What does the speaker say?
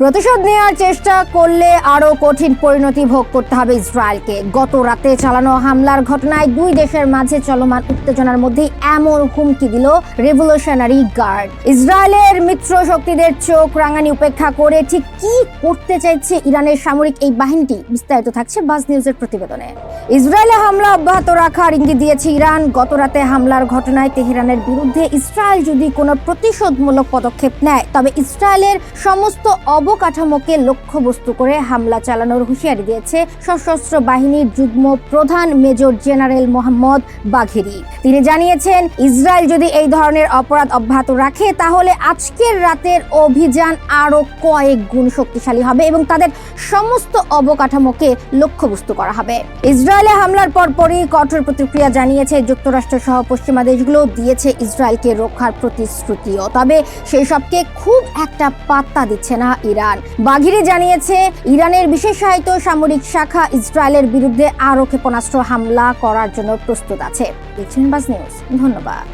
প্রতিশোধ নেওয়ার চেষ্টা করলে আরও কঠিন পরিণতি ভোগ করতে হবে ইসরায়েলকে। গত রাতে চালানো হামলার ঘটনায় দুই দেশের মাঝে চলমান উত্তেজনার মধ্যে এমন হুমকি দিল রেভলিউশনারি গার্ড। ইসরায়েলের মিত্র শক্তিদের চোখ রাঙানি উপেক্ষা করে ঠিক কি করতে চাইছে ইরানের সামরিক এই বাহিনীটি বিস্তারিত থাকছে বাজ নিউজের প্রতিবেদনে। ইসরায়েলে হামলা অব্যাহত রাখার ইঙ্গিত দিয়েছে ইরান। গত রাতে হামলার ঘটনায় তেহরানের বিরুদ্ধে ইসরায়েল যদি কোনো প্রতিশোধমূলক পদক্ষেপ নেয়, তবে ইসরায়েলের সমস্ত অবকাঠামোকে লক্ষ্যবস্তু করে হামলা চালানোর হুঁশিয়ারি দিয়েছে সশস্ত্র বাহিনীর যুগ্ম প্রধান মেজর জেনারেল মোহাম্মদ বাঘেরি। তিনি জানিয়েছেন, ইসরায়েল যদি এই ধরনের অপরাধ অব্যাহত রাখে, তাহলে আজকের রাতের অভিযান আরও কয়েক গুণ শক্তিশালী হবে এবং তাদের সমস্ত অবকাঠামোকে লক্ষ্যবস্তু করা হবে। ইসরায়েলে হামলার পরপরই কঠোর প্রতিক্রিয়া জানিয়েছে যুক্তরাষ্ট্র সহ পশ্চিমা দেশগুলো, দিয়েছে ইসরায়েলকে রক্ষার প্রতিশ্রুতিও। তবে সেই সবকে খুব একটা পাত্তা দিচ্ছে না ইরান। বাঘিরি জানিয়েছে, ইরানের বিশেষ বিশেষায়িত সামরিক শাখা ইসরায়েলের বিরুদ্ধে আরও ক্ষেপণাস্ত্র হামলা করার জন্য প্রস্তুত আছে। নিউজ। ধন্যবাদ।